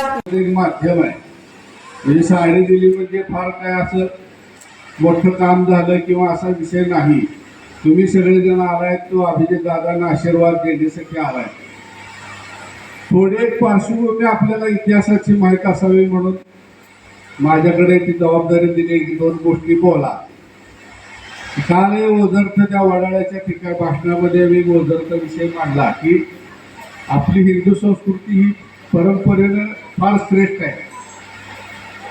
एक माध्यम आहे. म्हणजे साडी दिली म्हणजे फार काय असं मोठं काम झालं किंवा असा विषय नाही. तुम्ही सगळेजण आलाय तो अभिजित दादांना आशीर्वाद देण्यासाठी आलाय. थोडे पार्श्वभूमी आपल्याला इतिहासाची माहीत असावी म्हणून माझ्याकडे ती जबाबदारी दिली की दोन गोष्टी बोला. काल हे ओझरचं त्या वडाळ्याच्या ठिकाण भाषणामध्ये मी ओझरचा विषय मांडला की आपली हिंदू संस्कृती ही परंपरेनं फार श्रेष्ठ आहे.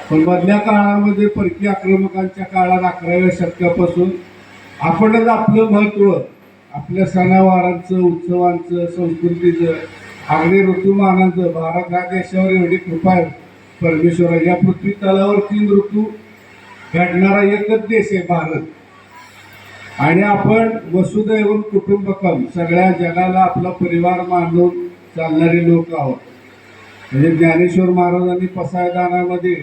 पण मधल्या काळामध्ये परकीय आक्रमकांच्या काळात अकराव्या शतकापासून आपणच आपलं महत्त्व आपल्या सणावारांचं उत्सवांचं संस्कृतीचं अगदी ऋतुमानाचं भारत हा देशावर एवढी कृपा आहे. परमेश्वर या पृथ्वी तलावर तीन ऋतू घडणारा एकच देश आहे भारत. आणि आपण वसुदैव कुटुंबकम सगळ्या जगाला आपला परिवार मानून चालणारे लोक आहोत. म्हणजे ज्ञानेश्वर महाराजांनी पसायदानामध्ये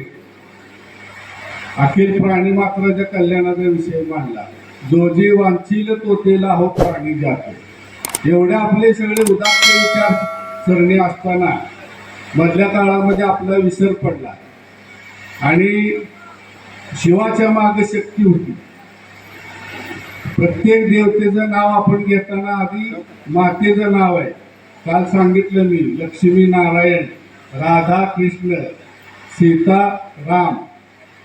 अखिल प्राणी मात्राच्या कल्याणाचा विषय मांडला. जो जे वांचील तो तेला हो प्राणी जातो. एवढे आपले सगळे उदात्त विचार सरणी असताना मधल्या काळामध्ये आपला विसर पडला. आणि शिवाच्या मागे शक्ती होती. प्रत्येक देवतेचं नाव आपण घेताना आधी मातेचं नाव आहे. काल सांगितलं मी लक्ष्मी नारायण. राधा कृष्ण सीता राम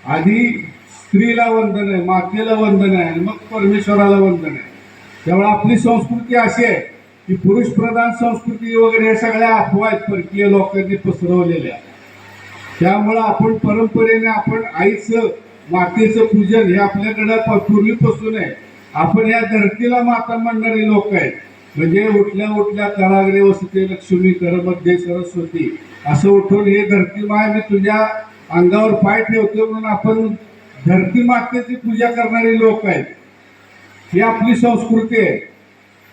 आधी स्त्रीला वंदन आहे मातेला वंदन आहे आणि मग परमेश्वराला वंदन आहे. त्यामुळे आपली संस्कृती अशी आहे की पुरुष प्रधान संस्कृती वगैरे या सगळ्या अफवा आहेत परकीय लोकांनी पसरवलेल्या. त्यामुळं आपण परंपरेने आपण आईचं मातेचं पूजन हे आपल्याकडं पूर्वीपासून आहे. आपण या धरतीला माता मांडणारे लोक आहेत. म्हणजे उठल्या उठल्या करागरे वसते लक्ष्मी करमध्ये सरस्वती असं उठून हे धरती माय मी तुझ्या अंगावर पाय ठेवतो म्हणून आपण धरती मातेची पूजा करणारे लोक आहेत. ही आपली संस्कृती आहे.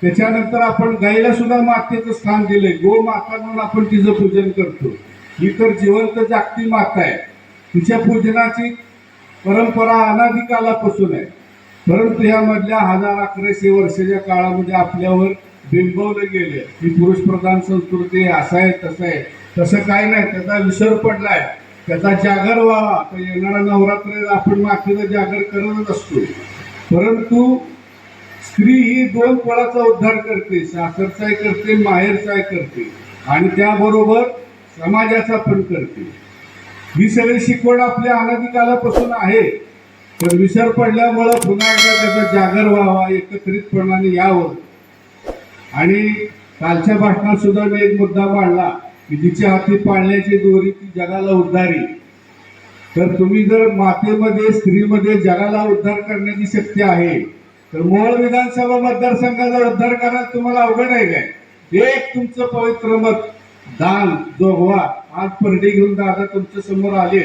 त्याच्यानंतर आपण गाईला सुद्धा मातेचं स्थान दिलंय. गो माता म्हणून आपण तिचं पूजन करतो. ही तर जिवंत जागती माता आहे. तिच्या पूजनाची परंपरा अनाधिकालापासून आहे. परंतु यामधल्या हजार अकराशे वर्षाच्या काळामध्ये आपल्यावर बिंबवलं गेले. ही पुरुष प्रधान संस्कृती असं आहे तसं आहे. तसं काय नाही त्याचा विसर पडलाय. त्याचा जागर व्हावा. तर येणारा नवरात्र आपण मातेचा जागर करतच असतो. परंतु स्त्री ही दोन पळाचा उद्धार करते सासरचाही करते माहेरचाही करते. आणि त्याबरोबर समाजाचा पण करते. ही सगळी शिकवण आपल्या अनादिकालापासून आहे. तर विसर पडल्यामुळं पुन्हा एकदा त्याचा जागर व्हावा एकत्रितपणाने यावं. आणि कालच्या भाषणात सुद्धा मी एक मुद्दा मांडला की जिच्या हाती पाळण्याची दोरी ती जगाला उद्धारी. तर तुम्ही जर मातेमध्ये स्त्रीमध्ये जगाला उद्धार करण्याची शक्ती आहे तर मोहोळ विधानसभा मतदारसंघाचा उद्धार करायला तुम्हाला अवघड आहे काय? एक तुमचं पवित्र मत दान जोगवा आज परडी घेऊन दादा तुमच्यासमोर आले.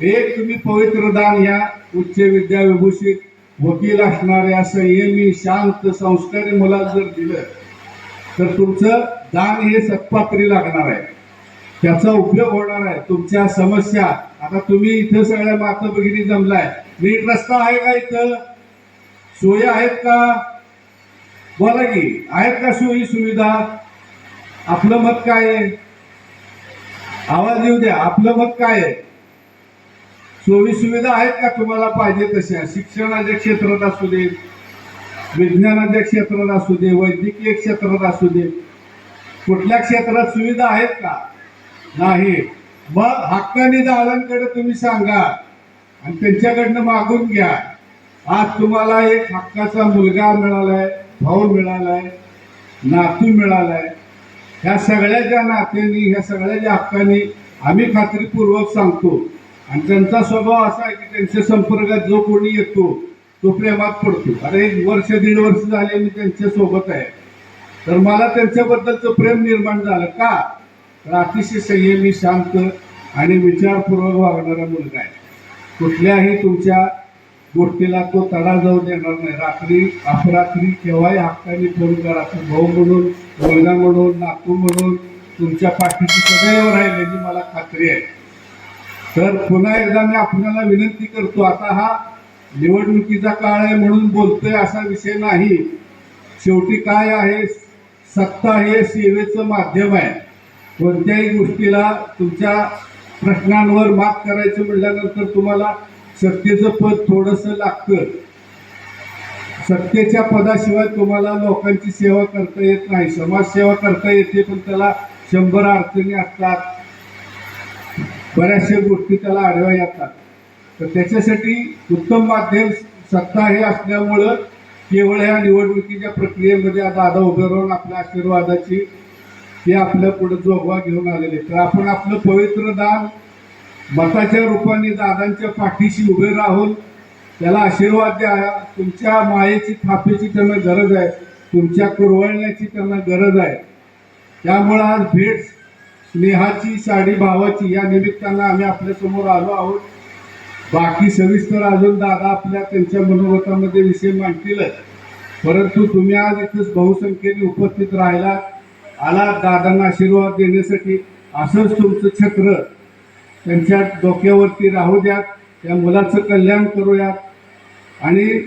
एक तुम्ही पवित्र दान या उच्च विद्या विभूषित वकील असणाऱ्या संयमी शांत संस्कारी मुलाला जर दिलं तर तुमचं दान हे सत्पात्री लागणार आहे. त्याचा उपयोग होणार आहे. तुमच्या समस्या आता तुम्ही इथं सगळ्या माता भगिनी जमलाय. नीट रस्ता आहे का इथं? सोयी आहेत का? बोला की आहेत का सोयी सुविधा? आपलं मत काय आहे? आवाज येऊ द्या आपलं मत काय आहे? सोयी सुविधा आहेत का तुम्हाला पाहिजे तशा? शिक्षणाच्या क्षेत्रात असू दे विज्ञानाच्या क्षेत्रात असू दे वैद्यकीय क्षेत्रात असू दे कुठल्या क्षेत्रात सुविधा आहेत का? नाही. मग हक्काने दादांकडे तुम्ही सांगा आणि त्यांच्याकडनं मागून घ्या. आज तुम्हाला एक हक्काचा मुलगा मिळालाय भाऊ मिळालाय नातू मिळालाय. ह्या सगळ्याच्या नात्यांनी ह्या सगळ्याच्या हक्काने आम्ही खात्रीपूर्वक सांगतो. आणि त्यांचा स्वभाव असा आहे की त्यांच्या संपर्कात जो कोणी येतो तो प्रेमात पडतो. अरे एक वर्ष दीड वर्ष झाले मी त्यांच्यासोबत आहे. तर मला त्यांच्याबद्दलचं प्रेम निर्माण झालं का? तर अतिशय संयमी शांत आणि विचारपूर्वक वागणारा मुलगा आहे. कुठल्याही तुमच्या गोष्टीला तो तडा जाऊ देणार नाही. रात्री अपरात्री केव्हाही हक्काने फोन करा. भाऊ म्हणून मुलगा म्हणून नातू म्हणून तुमच्या पाठीची सदैव राहील याची मला खात्री आहे. तर पुन्हा एकदा मी आपल्याला विनंती करतो आता हा निवडणुकीचा काळ आहे म्हणून बोलतोय असा विषय नाही. शेवटी काय आहे? सत्ता हे सेवेचं माध्यम आहे. कोणत्याही गोष्टीला तुमच्या प्रश्नांवर मात करायचं म्हटल्यानंतर तुम्हाला सत्तेचं पद थोडंसं लागतं. सत्तेच्या पदाशिवाय तुम्हाला लोकांची सेवा करता येत नाही. समाजसेवा करता येते पण त्याला शंभर अडचणी असतात. बऱ्याचशा गोष्टी त्याला आढळ्या येतात. तर त्याच्यासाठी उत्तम माध्यम सत्ता हे असल्यामुळं केवळ ह्या निवडणुकीच्या प्रक्रियेमध्ये आता दादा उभे राहून आपल्या आशीर्वादाची ते आपल्या पुढे जोगवा घेऊन आलेले. तर आपण आपलं पवित्र दान मताच्या रूपाने दादांच्या पाठीशी उभे राहून त्याला आशीर्वाद द्या. तुमच्या मायेची थापेची त्यांना गरज आहे. तुमच्या कुरवळण्याची त्यांना गरज आहे. त्यामुळं आज भेट स्नेहाची साडी भावाची या निमित्तानं आम्ही आपल्यासमोर आलो आहोत. बाकी सविस्तर अजून दादा आपल्या त्यांच्या मनोगतामध्ये विषय मांडतीलच. परंतु तुम्ही आज इथंच बहुसंख्येने उपस्थित राहिला आला दादांना आशीर्वाद देण्यासाठी असंच तुमचं छत्र त्यांच्या डोक्यावरती राहू द्यात त्या मुलाचं कल्याण करूयात. आणि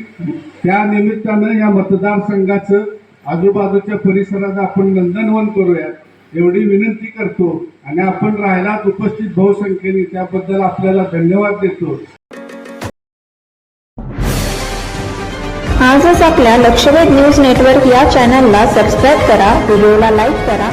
त्या निमित्तानं या मतदारसंघाचं आजूबाजूच्या परिसरात आपण नंदनवन करूयात एवढी विनंती करतो. आणि आपण राहिलात उपस्थित बहुसंख्येने त्याबद्दल आपल्याला धन्यवाद देतो. आजच आपल्या लक्षवेध न्यूज नेटवर्क या चॅनलला सबस्क्राईब करा व्हिडिओला लाईक करा.